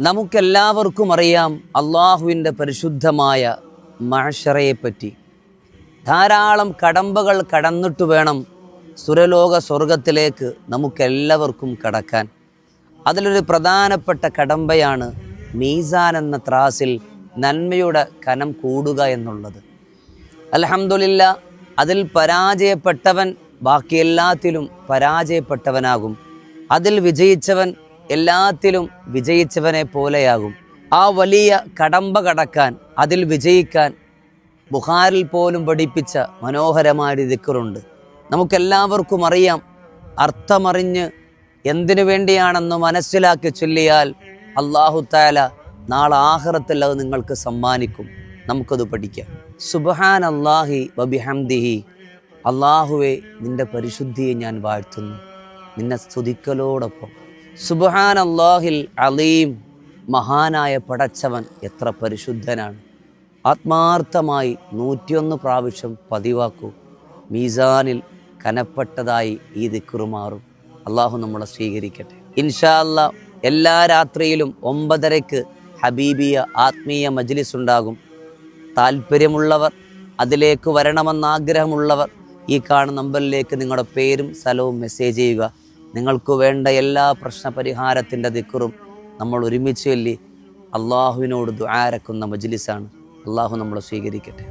നമുക്കെല്ലാവർക്കും അറിയാം അള്ളാഹുവിന്റെ പരിശുദ്ധമായ മഹഷറയെപ്പറ്റി. ധാരാളം കടമ്പകൾ കടന്നിട്ട് വേണം സുരലോക സ്വർഗത്തിലേക്ക് നമുക്കെല്ലാവർക്കും കടക്കാൻ. അതിലൊരു പ്രധാനപ്പെട്ട കടമ്പയാണ് മീസാൻ എന്ന ത്രാസിൽ നന്മയുടെ കനം കൂടുക എന്നുള്ളത്. അലഹമുല്ല അതിൽ പരാജയപ്പെട്ടവൻ ബാക്കിയെല്ലാത്തിലും പരാജയപ്പെട്ടവനാകും. അതിൽ വിജയിച്ചവൻ എല്ലാത്തിലും വിജയിച്ചവനെ പോലെയാകും. ആ വലിയ കടമ്പ കടക്കാൻ അതിൽ വിജയിക്കാൻ ബുഹാരിൽ പോലും പഠിപ്പിച്ച മനോഹരമായ ദിക്കറുണ്ട് നമുക്കെല്ലാവർക്കും അറിയാം അർത്ഥമറിഞ്ഞ് എന്തിനു വേണ്ടിയാണെന്ന് മനസ്സിലാക്കി ചൊല്ലിയാൽ അള്ളാഹു താല നാളെ ആഹ്റത്തിൽ അത് നിങ്ങൾക്ക് സമ്മാനിക്കും. നമുക്കത് പഠിക്കാം. സുബഹാൻ അള്ളാഹി വബിഹംദിഹി. അള്ളാഹുവെ നിന്റെ പരിശുദ്ധിയെ ഞാൻ വാഴ്ത്തുന്നു. നിന്നെ സ്തുതിക്കലോടൊപ്പം. അള്ളാഹിൽ അലീം മഹാനായ പടച്ചവൻ എത്ര പരിശുദ്ധനാണ്. ആത്മാർത്ഥമായി നൂറ്റിയൊന്ന് പ്രാവശ്യം പതിവാക്കൂ. മീസാനിൽ കനപ്പെട്ടതായി ഈ ദിക്കുറുമാറും അള്ളാഹു നമ്മളെ സ്വീകരിക്കട്ടെ. ഇൻഷാല്ല എല്ലാ രാത്രിയിലും ഒമ്പതരയ്ക്ക് ഹബീബിയ ആത്മീയ മജ്ലിസ് ഉണ്ടാകും. താല്പര്യമുള്ളവർ അതിലേക്ക് വരണമെന്ന് ആഗ്രഹമുള്ളവർ ഈ കാണുന്ന നമ്പറിലേക്ക് നിങ്ങളുടെ പേരും സ്ഥലവും മെസ്സേജ് ചെയ്യുക. നിങ്ങൾക്ക് വേണ്ട എല്ലാ പ്രശ്ന പരിഹാരത്തിന്റെ ദിക്കറും നമ്മൾ ഒരുമിച്ച് ചൊല്ലി അള്ളാഹുവിനോട് ദ്വാരക്കുന്ന മജ്ലിസാണ്. അള്ളാഹു നമ്മളെ സ്വീകരിക്കട്ടെ.